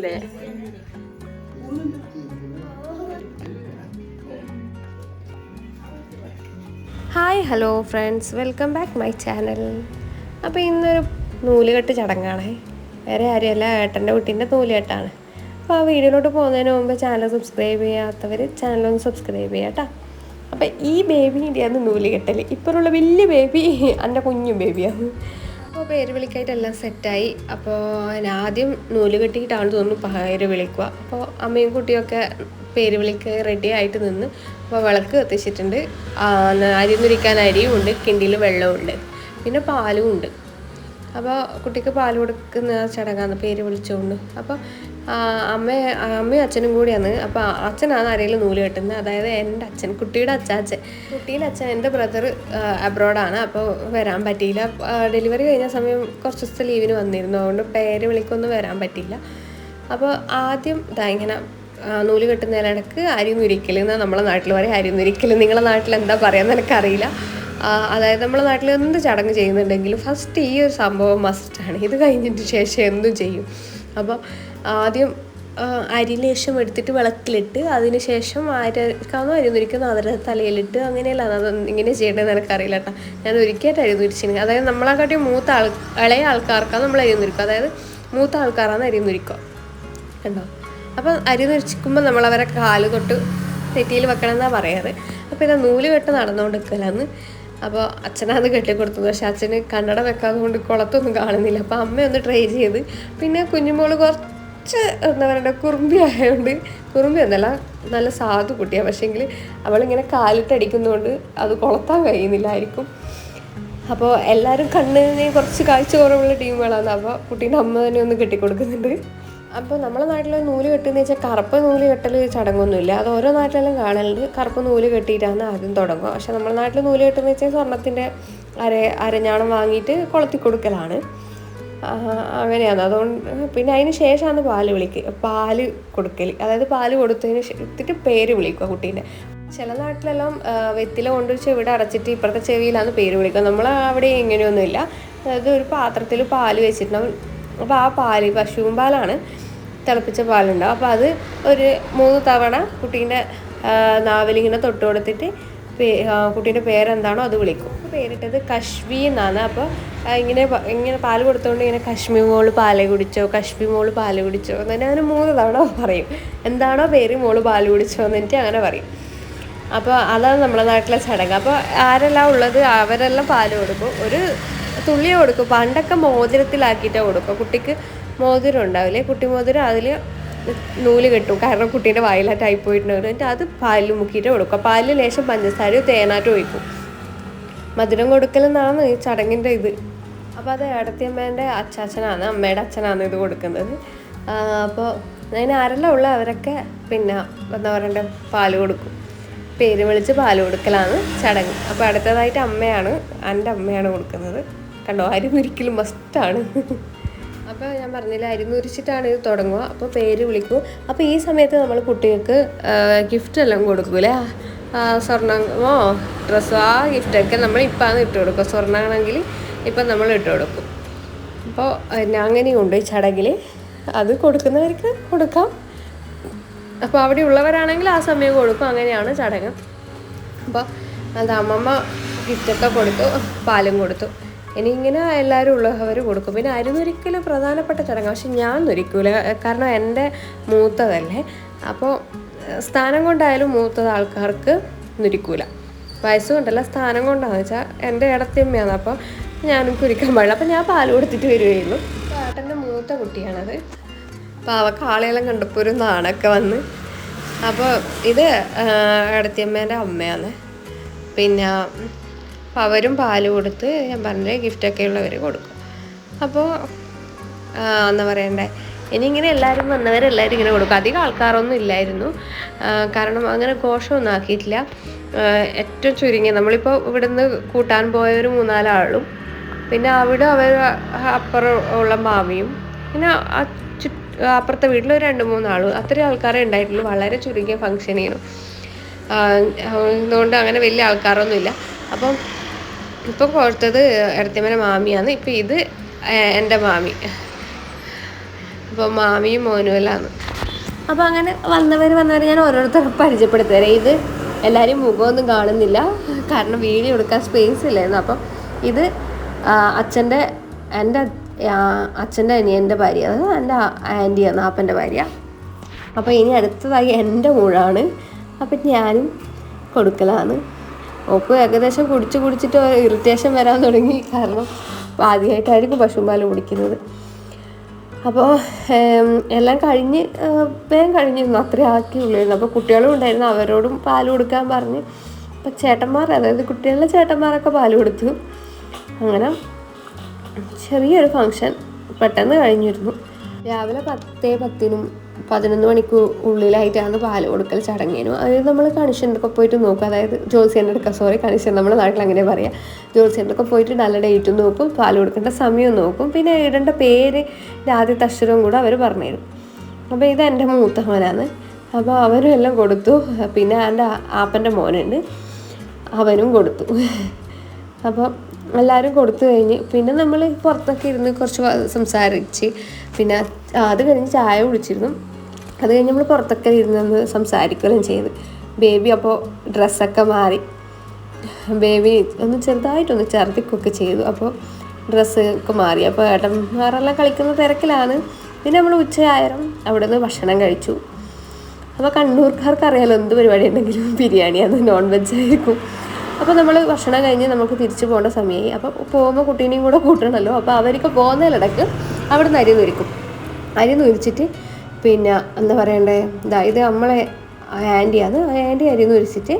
ല്ലേ? Hi hello friends. Welcome back my channel. അപ്പോൾ ഇന്നൊരു നൂലുകെട്ട് ചടങ്ങാണ്. വേറെ ആരുമല്ല ഏട്ടന്റെ കുട്ടീന്റെ നൂലുകെട്ടാണ്. അപ്പോൾ ആ വീഡിയോയിലോട്ട് പോകുന്നതിന് മുമ്പ് ചാനൽ സബ്സ്ക്രൈബ് ചെയ്യാത്തവർ ഒന്ന് സബ്സ്ക്രൈബ് ചെയ്യാം കേട്ടോ അപ്പോൾ ഈ ബേബീന്റെയാണ് നൂലുകെട്ടൽ ഇപ്പോഴുള്ള വലിയ ബേബി എന്റെ കുഞ്ഞു ബേബിയാണ്. പേര് വിളിക്കായിട്ടെല്ലാം സെറ്റായി. അപ്പോൾ ആദ്യം നൂൽ കെട്ടിയിട്ടാണ് തോന്നുന്നു പേര് വിളിക്കുക. അപ്പോൾ അമ്മയും കുട്ടിയൊക്കെ പേര് വിളിക്ക് റെഡി ആയിട്ട് നിന്ന് അപ്പോൾ വിളക്ക് കത്തിച്ചിട്ടുണ്ട്. അരി നുരിക്കാൻ അരിയും ഉണ്ട് കിണ്ടിയിൽ വെള്ളവും ഉണ്ട് പിന്നെ പാലും ഉണ്ട്. അപ്പോൾ കുട്ടിക്ക് പാൽ കൊടുക്കുന്ന ചടങ്ങാണ് പേര് വിളിച്ചുകൊണ്ട് അപ്പോൾ അമ്മ അമ്മയും അച്ഛനും കൂടിയാണ്. അപ്പോൾ അച്ഛനാണ് ആരെങ്കിലും നൂൽ കെട്ടുന്നത് അതായത് എന്റെ അച്ഛൻ കുട്ടിയുടെ അച്ചാച്ചൻ. കുട്ടിയുടെ അച്ഛൻ എന്റെ ബ്രദർ അബ്രോഡാണ് അപ്പോൾ വരാൻ പറ്റിയില്ല. ഡെലിവറി കഴിഞ്ഞ സമയം കുറച്ച് ദിവസത്തെ ലീവിന് വന്നിരുന്നു. അതുകൊണ്ട് പേര് വിളിക്കൊന്നും വരാൻ പറ്റിയില്ല. അപ്പോൾ ആദ്യം ഇതാ ഇങ്ങനെ നൂൽ കെട്ടുന്നതിനിടക്ക് അരി നുരിക്കൽ എന്ന് നമ്മളെ നാട്ടിൽ പറയും അരി നുരിക്കൽ നിങ്ങളെ നാട്ടിൽ എന്താ പറയുക എനിക്കറിയില്ല. അതായത് നമ്മളെ നാട്ടിൽ എന്ത് ചടങ്ങ് ചെയ്യുന്നുണ്ടെങ്കിലും ഫസ്റ്റ് ഈ ഒരു സംഭവം മസ്റ്റാണ് ഇത് കഴിഞ്ഞിട്ട് ശേഷം എന്തും ചെയ്യും. അപ്പോൾ ആദ്യം അരിന് ശേഷം എടുത്തിട്ട് വിളക്കിലിട്ട് അതിന് ശേഷം ആരക്കാണോ അരി നുരിക്കുന്നത് അവരുടെ തലയിലിട്ട് അങ്ങനെയല്ല അത് ഇങ്ങനെ ചെയ്യേണ്ടതെന്ന് എനിക്കറിയില്ല കേട്ടോ. ഞാൻ ഒരിക്കലായിട്ട് അരി നുരിച്ചിന് അതായത് നമ്മളെക്കാട്ടി മൂത്ത ആൾ ഇളയ ആൾക്കാർക്കാണ് നമ്മൾ അരി നുരിക്കുക അതായത് മൂത്ത ആൾക്കാരാണ് അരി നുരിക്കുക കണ്ടോ? അപ്പം അരി നുരിച്ചിക്കുമ്പോൾ നമ്മൾ അവരെ കാൽ തൊട്ട് തെറ്റിയിൽ വെക്കണം എന്നാണ് പറയാറ്. അപ്പോൾ ഇതാ നൂൽ കെട്ട് നടന്നുകൊണ്ടിരിക്കലാന്ന്. അപ്പോൾ അച്ഛനത് കെട്ടിക്കൊടുത്തത്. പക്ഷെ അച്ഛന് കണ്ണട വെക്കാതുകൊണ്ട് കുളത്തൊന്നും കാണുന്നില്ല. അപ്പോൾ അമ്മ ഒന്ന് ട്രൈ ചെയ്ത്. പിന്നെ കുഞ്ഞുമോൾ കുറച്ച് എന്താ പറയുക കുറുമ്പി ആയതുകൊണ്ട് കുറുമ്പി എന്നല്ല നല്ല സാധു കുട്ടിയാണ് പക്ഷേങ്കിൽ അവളിങ്ങനെ കാലിട്ടടിക്കുന്നതുകൊണ്ട് അത് കൊളത്താൻ കഴിയുന്നില്ലായിരിക്കും. അപ്പോൾ എല്ലാവരും കണ്ണിന് കുറച്ച് കാഴ്ച കുറവുള്ള ടീമുകളാണ്. അപ്പോൾ കുട്ടീന്റെ അമ്മ തന്നെ ഒന്ന് കെട്ടിക്കൊടുക്കുന്നുണ്ട്. അപ്പോൾ നമ്മളെ നാട്ടിൽ നൂൽ കെട്ടുന്ന വെച്ചാൽ കറുപ്പ് നൂൽ കെട്ടൽ ചടങ്ങൊന്നുമില്ല. അത് ഓരോ നാട്ടിലെല്ലാം കാണലുണ്ട്. കറുപ്പ് നൂൽ കെട്ടിയിട്ടാണ് ആദ്യം തുടങ്ങുക. പക്ഷേ നമ്മുടെ നാട്ടിൽ നൂൽ കെട്ടുന്ന വെച്ചാൽ സ്വർണത്തിന്റെ അര അരഞ്ഞാണം വാങ്ങിയിട്ട് കൊളുത്തി കൊടുക്കലാണ് അങ്ങനെയാണ്. അതുകൊണ്ട് പിന്നെ അതിന് ശേഷമാണ് പാൽ വിളിക്കുക പാൽ കൊടുക്കൽ അതായത് പാൽ കൊടുത്തതിന് എടുത്തിട്ട് പേര് വിളിക്കുക കുട്ടീന്റെ ചില നാട്ടിലെല്ലാം വെത്തില കൊണ്ട് ചെവിടെ അടച്ചിട്ട് ഇപ്പുറത്തെ ചെവിയിലാണ് പേര് വിളിക്കുക നമ്മൾ അവിടെ ഇങ്ങനെയൊന്നുമില്ല അതായത് ഒരു പാത്രത്തിൽ പാൽ വെച്ചിട്ടുണ്ടാവും അപ്പോൾ ആ പാൽ പശുവും പാലാണ് തിളപ്പിച്ച പാലുണ്ടാവും. അപ്പോൾ അത് ഒരു മൂന്ന് തവണ കുട്ടീന്റെ നാവിലിങ്ങനെ തൊട്ട് കൊടുത്തിട്ട് കുട്ടീന്റെ പേരെന്താണോ അത് വിളിക്കും. പേരിട്ടത് കശ്മി എന്നാണ്. അപ്പോൾ ഇങ്ങനെ ഇങ്ങനെ പാൽ കൊടുത്തുകൊണ്ട് ഇങ്ങനെ കശ്മി മോൾ പാൽ കുടിച്ചോ കശ്മി മോൾ പാൽ കുടിച്ചോ എന്ന് തന്നെ അങ്ങനെ മൂന്ന് തവണ പറയും. എന്താണോ പേര് മോൾ പാൽ കുടിച്ചോ എന്നിട്ട് അങ്ങനെ പറയും. അപ്പോൾ അതാണ് നമ്മുടെ നാട്ടിലെ ചടങ്ങ്. അപ്പോൾ ആരെല്ലാം ഉള്ളത് അവരെല്ലാം പാൽ കൊടുക്കും. ഒരു തുള്ളിയെ കൊടുക്കും. പണ്ടൊക്കെ മോതിരത്തിലാക്കിയിട്ടാണ് കൊടുക്കും. കുട്ടിക്ക് മോതിരം ഉണ്ടാവില്ലേ? കുട്ടി മോതിരം അതിൽ നൂൽ കെട്ടും. കാരണം കുട്ടീന്റെ വായിലായിട്ടായി പോയിട്ടുണ്ടാവും എന്നിട്ട് അത് പാലിൽ മുക്കിയിട്ട് കൊടുക്കും. പാലിൽ ലേശം പഞ്ചസാരയോ തേനാറ്റോ ഒഴിക്കും. മധുരം കൊടുക്കലെന്നാണ് ഈ ചടങ്ങിന്റെ ഇത്. അപ്പോൾ അത് ഏടത്തിയമ്മേന്റെ അച്ചാച്ചനാണ് അമ്മയുടെ അച്ഛനാണ് ഇത് കൊടുക്കുന്നത്. അപ്പോൾ അതിന് ആരെല്ലാം ഉള്ള അവരൊക്കെ പിന്നെ എന്താ പറയണ്ടേ പാൽ കൊടുക്കും. പേര് വിളിച്ച് പാൽ കൊടുക്കലാണ് ചടങ്ങ്. അപ്പോൾ അടുത്തതായിട്ട് അമ്മയാണ് എന്റെ അമ്മയാണ് കൊടുക്കുന്നത്. കണ്ടോ അരി ഒരിക്കലും മസ്റ്റാണ്. അപ്പോൾ ഞാൻ പറഞ്ഞില്ല അരി നുരിച്ചിട്ടാണ് ഇത് തുടങ്ങുക. അപ്പോൾ പേര് വിളിക്കും. അപ്പോൾ ഈ സമയത്ത് നമ്മൾ കുട്ടികൾക്ക് ഗിഫ്റ്റ് എല്ലാം കൊടുക്കൂലേ? സ്വർണമോ ഡ്രസ്സോ ആ ഗിഫ്റ്റൊക്കെ നമ്മൾ ഇപ്പം ഇട്ട് കൊടുക്കും. സ്വർണമാണെങ്കിൽ ഇപ്പം നമ്മൾ ഇട്ട് കൊടുക്കും. അപ്പോൾ പിന്നെ അങ്ങനെയുണ്ട് ഈ ചടങ്ങിൽ അത് കൊടുക്കുന്നവർക്ക് കൊടുക്കാം. അപ്പോൾ അവിടെ ഉള്ളവരാണെങ്കിൽ ആ സമയം കൊടുക്കും. അങ്ങനെയാണ് ചടങ്ങ്. അപ്പോൾ അത് അമ്മമ്മ ഗിഫ്റ്റൊക്കെ കൊടുത്തു പാലും കൊടുത്തു. ഇനി ഇങ്ങനെ എല്ലാവരും ഉള്ളവർ കൊടുക്കും. പിന്നെ അരുന്നൊരിക്കലും പ്രധാനപ്പെട്ട ചടങ്ങ്. പക്ഷെ ഞാൻ നൊരിക്കൂല കാരണം എന്റെ മൂത്തതല്ലേ. അപ്പോൾ സ്ഥാനം കൊണ്ടായാലും മൂത്തത് ആൾക്കാർക്ക് നൊരിക്കൂല വയസ്സ് കൊണ്ടല്ല സ്ഥാനം കൊണ്ടാണെന്ന് വെച്ചാൽ എന്റെ ഇടത്തിയമ്മയാണ് അപ്പോൾ ഞാനും കുരിക്കാൻ പാടില്ല. അപ്പം ഞാൻ പാൽ കൊടുത്തിട്ട് വരുമായിരുന്നു പാട്ടന്റെ മൂത്ത കുട്ടിയാണത്. അപ്പോൾ അവൾക്ക് ആളെല്ലാം കണ്ടപ്പോൾ ഒരു നാണൊക്കെ വന്ന്. അപ്പോൾ ഇത് ഇടത്തിയമ്മേന്റെ അമ്മയാണ്. പിന്നെ അവരും പാൽ കൊടുത്ത് ഞാൻ പറഞ്ഞില്ലേ ഗിഫ്റ്റൊക്കെ ഉള്ളവർ കൊടുക്കും. അപ്പോൾ എന്താ പറയണ്ടേ? ഇനി ഇങ്ങനെ എല്ലാവരും വന്നവരെല്ലാവരും ഇങ്ങനെ കൊടുക്കും. അധികം ആൾക്കാരൊന്നും ഇല്ലായിരുന്നു. കാരണം അങ്ങനെ ഘോഷമൊന്നും ആക്കിയിട്ടില്ല. ഏറ്റവും ചുരുങ്ങിയ നമ്മളിപ്പോൾ ഇവിടുന്ന് കൂട്ടാൻ പോയ മൂന്നാലാളും. പിന്നെ അവിടെ അവർ അപ്പുറം ഉള്ള മാമിയും. പിന്നെ ആ ചു അപ്പുറത്തെ വീട്ടിൽ ഒരു രണ്ട് മൂന്നാളും. അത്രയും ആൾക്കാരെ ഉണ്ടായിട്ടുള്ളൂ. വളരെ ചുരുങ്ങിയ ഫങ്ഷനേനു അതുകൊണ്ട് അങ്ങനെ വലിയ ആൾക്കാരൊന്നുമില്ല അപ്പം ഇപ്പം കൊടുത്തത് ഇടത്തിമന മാമിയാണ്. ഇപ്പം ഇത് എന്റെ മാമി. അപ്പോൾ മാമിയും മോനുമല്ലാന്ന് അപ്പോൾ അങ്ങനെ വന്നവർ വന്നവർ ഞാൻ ഓരോരുത്തരെ പരിചയപ്പെടുത്തുവരെ ഇത് എല്ലാവരും മുഖമൊന്നും കാണുന്നില്ല. കാരണം വീഡിയോ എടുക്കാൻ സ്പേസ് ഇല്ലായിരുന്നു. അപ്പം ഇത് അച്ഛന്റെ എന്റെ അച്ഛന്റെ അനിയന്റെ ഭാര്യ. അതായത് എന്റെ ആന്റിയാണ് ആപ്പന്റെ ഭാര്യ. അപ്പോൾ ഇനി അടുത്തതായി എന്റെ മൂഴാണ് അപ്പം ഞാനും കൊടുക്കലാണ്. ഓക്ക് ഏകദേശം കുടിച്ച് കുടിച്ചിട്ട് ഇറിറ്റേഷൻ വരാൻ തുടങ്ങി. കാരണം ആദ്യമായിട്ടായിരിക്കും പശുമ്പാൽ കുടിക്കുന്നത്. അപ്പോൾ എല്ലാം കഴിഞ്ഞ് വേഗം കഴിഞ്ഞിരുന്നു. അത്രയും ആക്കിയുള്ളായിരുന്നു. അപ്പോൾ കുട്ടികളും ഉണ്ടായിരുന്നു. അവരോടും പാൽ കൊടുക്കാൻ പറഞ്ഞ്. അപ്പോൾ ചേട്ടന്മാർ അതായത് കുട്ടികളുടെ ചേട്ടന്മാരൊക്കെ പാൽ കൊടുത്തു. അങ്ങനെ ചെറിയൊരു ഫങ്ഷൻ പെട്ടെന്ന് കഴിഞ്ഞിരുന്നു. രാവിലെ പത്തേ പത്തിനും പതിനൊന്ന് മണിക്ക് ഉള്ളിലായിട്ടാണ് പാൽ കൊടുക്കൽ ചടങ്ങിനു. അതായത് നമ്മൾ കണിഷന്റെ ഒക്കെ പോയിട്ട് നോക്കും. അതായത് ജോത്സ്യന്റെ അടുക്ക സോറി കണിഷൻ നമ്മുടെ നാട്ടിൽ അങ്ങനെ പറയാം. ജോത്സ്യന്റെ ഒക്കെ പോയിട്ട് നല്ല ഡേറ്റ് നോക്കും പാൽ കൊടുക്കേണ്ട സമയം നോക്കും. പിന്നെ ഇടേണ്ട പേര് ആദ്യത്തെ അക്ഷരവും കൂടെ അവർ പറഞ്ഞുതരും അപ്പോൾ ഇത് എന്റെ മൂത്ത മോനാണ്. അപ്പോൾ അവനും എല്ലാം കൊടുത്തു. പിന്നെ എന്റെ ആപ്പന്റെ മോനുണ്ട്. അവനും കൊടുത്തു. അപ്പോൾ എല്ലാവരും കൊടുത്തു കഴിഞ്ഞ്. പിന്നെ നമ്മൾ പുറത്തൊക്കെ ഇരുന്ന് കുറച്ച് സംസാരിച്ച്. പിന്നെ അത് കഴിഞ്ഞ് ചായ കുടിച്ചിരുന്നു. അത് കഴിഞ്ഞ് നമ്മൾ പുറത്തൊക്കെ ഇരുന്ന് സംസാരിക്കുകയും ചെയ്ത്. ബേബി അപ്പോൾ ഡ്രസ്സൊക്കെ മാറി. ബേബി ഒന്ന് ചെറുതായിട്ടൊന്ന് ഛർദിക്കൊക്കെ ചെയ്തു. അപ്പോൾ ഡ്രസ്സ് ഒക്കെ മാറി. അപ്പോൾ ഏട്ടന്മാരെല്ലാം കളിക്കുന്ന തിരക്കിലാണ്. പിന്നെ നമ്മൾ ഉച്ചയായാലും അവിടെ നിന്ന് ഭക്ഷണം കഴിച്ചു. അപ്പോൾ കണ്ണൂർക്കാർക്ക് അറിയാലോ എന്ത് പരിപാടി ഉണ്ടെങ്കിലും ബിരിയാണിയാണ് നോൺ വെജ് ആയിരിക്കും. അപ്പോൾ നമ്മൾ ഭക്ഷണം കഴിഞ്ഞ് നമുക്ക് തിരിച്ചു പോകേണ്ട സമയമായി അപ്പോൾ പോകുമ്പോൾ കുട്ടീനെയും കൂടെ കൂട്ടണമല്ലോ അപ്പോൾ അവർക്ക് പോകുന്നതിലിടക്ക് അവിടെ നിന്ന് അരി നുരിക്കും. അരി നുരിച്ചിട്ട് പിന്നെ എന്താ പറയണ്ടേ? ഇതാ ഇത് നമ്മളെ ആന്റിയാണ് ആ ആന്റി അരി നുരിച്ചിട്ട്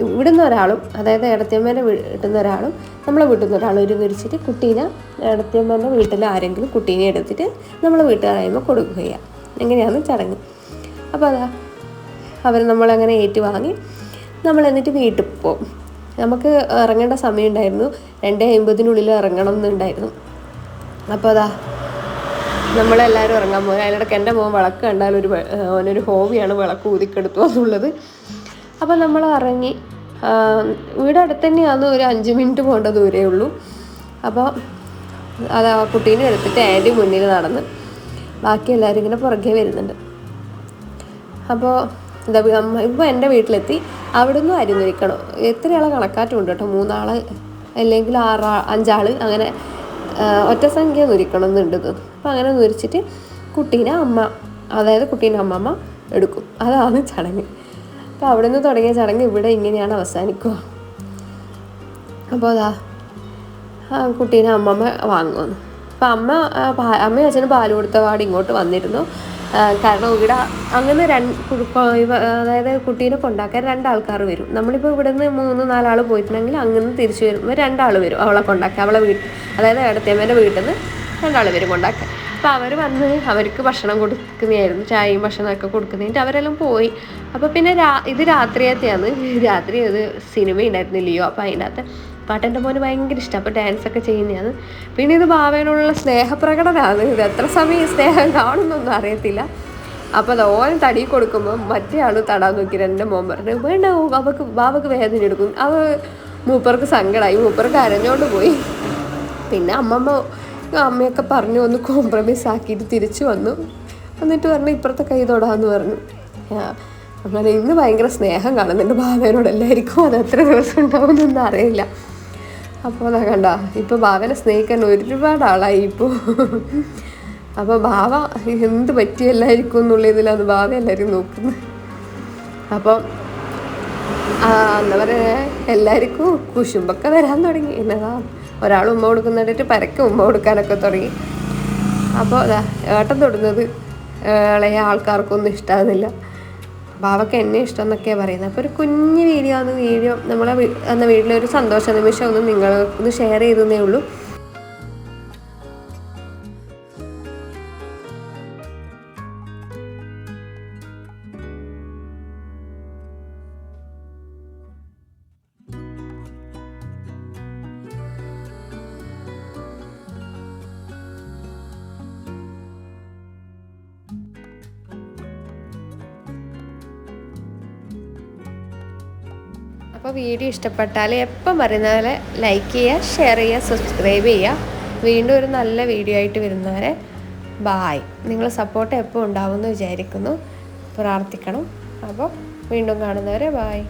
ഇവിടുന്ന് ഒരാളും അതായത് ഇടത്തിയമ്മേന്റെ വീട്ടിൽ നിന്ന് ഒരാളും നമ്മളെ വീട്ടിൽ നിന്ന് ഒരാളും ഒരു വിരിച്ചിട്ട് കുട്ടീനെ ഇടത്തിയമ്മേന്റെ വീട്ടിൽ ആരെങ്കിലും കുട്ടീനെ എടുത്തിട്ട് നമ്മളെ വീട്ടുകാരായ്മ കൊടുക്കുകയാണ് എങ്ങനെയാണ് ചടങ്ങ്. അപ്പോൾ അതാ അവർ നമ്മളങ്ങനെ ഏറ്റുവാങ്ങി നമ്മൾ എന്നിട്ട് വീട്ടിൽ പോകും നമുക്ക് ഇറങ്ങേണ്ട സമയം ഉണ്ടായിരുന്നു രണ്ട് അമ്പതിനുള്ളിൽ ഇറങ്ങണം എന്നുണ്ടായിരുന്നു. അപ്പോൾ അതാ നമ്മളെല്ലാവരും ഇറങ്ങാൻ പോകും അതിനിടയ്ക്ക് എന്റെ മോൻ വിളക്ക് കണ്ടാൽ ഒരു അവനൊരു ഹോബിയാണ് വിളക്ക് ഊതിക്കെടുത്തു എന്നുള്ളത്. അപ്പോൾ നമ്മൾ ഇറങ്ങി. വീട് അടുത്ത് തന്നെയാണ്. ഒരു അഞ്ച് മിനിറ്റ് പോകേണ്ട ദൂരേ ഉള്ളൂ. അപ്പോൾ അത് ആ കുട്ടീനെ എടുത്തിട്ട് ആന്റി മുന്നിൽ നടന്ന് ബാക്കി എല്ലാവരും ഇങ്ങനെ പുറകെ വരുന്നുണ്ട്. അപ്പോൾ എന്താ ഇപ്പം എന്റെ വീട്ടിലെത്തി അവിടെ നിന്ന് അരി നിൽക്കണം എത്രയാളെ കണക്കാറ്റുണ്ട് കേട്ടോ. മൂന്നാൾ അല്ലെങ്കിൽ ആറാ അഞ്ചാൾ അങ്ങനെ ഒറ്റ സംഖ്യ നുരിക്കണം എന്നുണ്ട് അപ്പോൾ അങ്ങനെ നുരിച്ചിട്ട് കുട്ടീനെ അമ്മ അതായത് കുട്ടീന്റെ അമ്മമ്മ എടുക്കും. അതാണ് ചടങ്ങ്. അപ്പോൾ അവിടെ നിന്ന് തുടങ്ങിയ ചടങ്ങ് ഇവിടെ ഇങ്ങനെയാണ് അവസാനിക്കുക. അപ്പോൾ അതാ ആ കുട്ടീനെ അമ്മമ്മ വാങ്ങുമെന്ന് അപ്പം അമ്മ അമ്മയും അച്ഛനും പാൽ കൊടുത്ത പാട് ഇങ്ങോട്ട് വന്നിരുന്നു. കാരണം ഇവിടെ അങ്ങനെ രണ്ട് അതായത് കുട്ടീനെ കൊണ്ടാക്കാൻ രണ്ടാൾക്കാർ വരും. നമ്മളിപ്പോൾ ഇവിടെ നിന്ന് മൂന്ന് നാലാൾ പോയിട്ടുണ്ടെങ്കിൽ അങ്ങനെ തിരിച്ചു വരുമ്പോൾ രണ്ടാൾ വരും അവളെ കൊണ്ടാക്കാൻ. അവളെ വീട്ടിൽ അതായത് ഇടത്തേമ്മേന്റെ വീട്ടിൽ നിന്ന് രണ്ടാൾ വരും കൊണ്ടാക്കാൻ. അപ്പോൾ അവർ വന്ന് അവർക്ക് ഭക്ഷണം കൊടുക്കുന്നതായിരുന്നു. ചായയും ഭക്ഷണമൊക്കെ കൊടുക്കുന്നതിന്റെ അവരെല്ലാം പോയി. അപ്പോൾ പിന്നെ രാ ഇത് രാത്രിയത്തെയാണ്. രാത്രി അത് സിനിമ ഉണ്ടായിരുന്നില്ലയോ? അപ്പോൾ അതിനകത്ത് പാട്ടെന്റെ മോന് ഭയങ്കര ഇഷ്ടം അപ്പോൾ ഡാൻസ് ഒക്കെ ചെയ്യുന്നതാണ്. പിന്നെ ഇത് ഭാവനോടുള്ള സ്നേഹപ്രകടനമാണ്. ഇത് എത്ര സമയം സ്നേഹം കാണുന്നൊന്നും അറിയത്തില്ല. അപ്പോൾ അത് ഓൻ തടി കൊടുക്കുമ്പോൾ മറ്റേ ആൾ തടാൻ നോക്കി എന്റെ മോൻ പറഞ്ഞു വേണ്ട അവക്ക് ബാബക്ക് വേദന എടുക്കും. അവ മൂപ്പർക്ക് സങ്കടമായി മൂപ്പർക്ക് അരഞ്ഞോണ്ട് പോയി. പിന്നെ അമ്മമ്മ അമ്മയൊക്കെ പറഞ്ഞു ഒന്ന് കോംപ്രമൈസ് ആക്കിയിട്ട് തിരിച്ചു വന്നു. എന്നിട്ട് പറഞ്ഞു ഇപ്പുറത്തെ കൈ തൊടാന്ന് പറഞ്ഞു. അങ്ങനെ ഇന്ന് ഭയങ്കര സ്നേഹം കാണുന്നുണ്ട് ഭാവേനോട് എല്ലാവർക്കും. അത് എത്ര ദിവസം ഉണ്ടാവുമെന്നൊന്നും അറിയില്ല. അപ്പോൾ കണ്ട ഇപ്പോൾ ഭാവനെ സ്നേഹിക്കാൻ ഒരുപാട് ആളായി ഇപ്പോൾ അപ്പോൾ ഭാവ എന്ത് പറ്റിയല്ലായിരിക്കും എന്നുള്ളതിലാണ് ഭാവ എല്ലാവരും നോക്കുന്നത്. അപ്പം എന്താ പറയുക എല്ലാവർക്കും കുശുമ്പൊക്കെ വരാൻ തുടങ്ങി. എന്നതാ ഒരാൾ ഉമ്മ കൊടുക്കുന്നിട്ട് പരക്കെ ഉമ്മ കൊടുക്കാനൊക്കെ തുടങ്ങി. അപ്പോൾ അതാ ഏട്ടം തൊടുന്നത് ഇളയ ആൾക്കാർക്കൊന്നും ഇഷ്ടമാകുന്നില്ല ബാവക്ക് എന്നെ ഇഷ്ടം എന്നൊക്കെയാണ് പറയുന്നത്. അപ്പോൾ ഒരു കുഞ്ഞു വീഡിയോ ആണ്. വീഡിയോ നമ്മളെ എന്ന വീട്ടിലൊരു സന്തോഷ നിമിഷം ഒന്ന് നിങ്ങൾ ഒന്ന് ഷെയർ ചെയ്തേ ഉള്ളൂ. അപ്പോൾ വീഡിയോ ഇഷ്ടപ്പെട്ടാൽ എപ്പം പറയുന്ന പോലെ ലൈക്ക് ചെയ്യുക ഷെയർ ചെയ്യുക സബ്സ്ക്രൈബ് ചെയ്യുക. വീണ്ടും ഒരു നല്ല വീഡിയോ ആയിട്ട് വരുന്നവരെ ബായ് നിങ്ങൾ സപ്പോർട്ട് എപ്പോൾ ഉണ്ടാവുമെന്ന് വിചാരിക്കുന്നു. പ്രാർത്ഥിക്കണം. അപ്പോൾ വീണ്ടും കാണുന്നവരെ ബായ്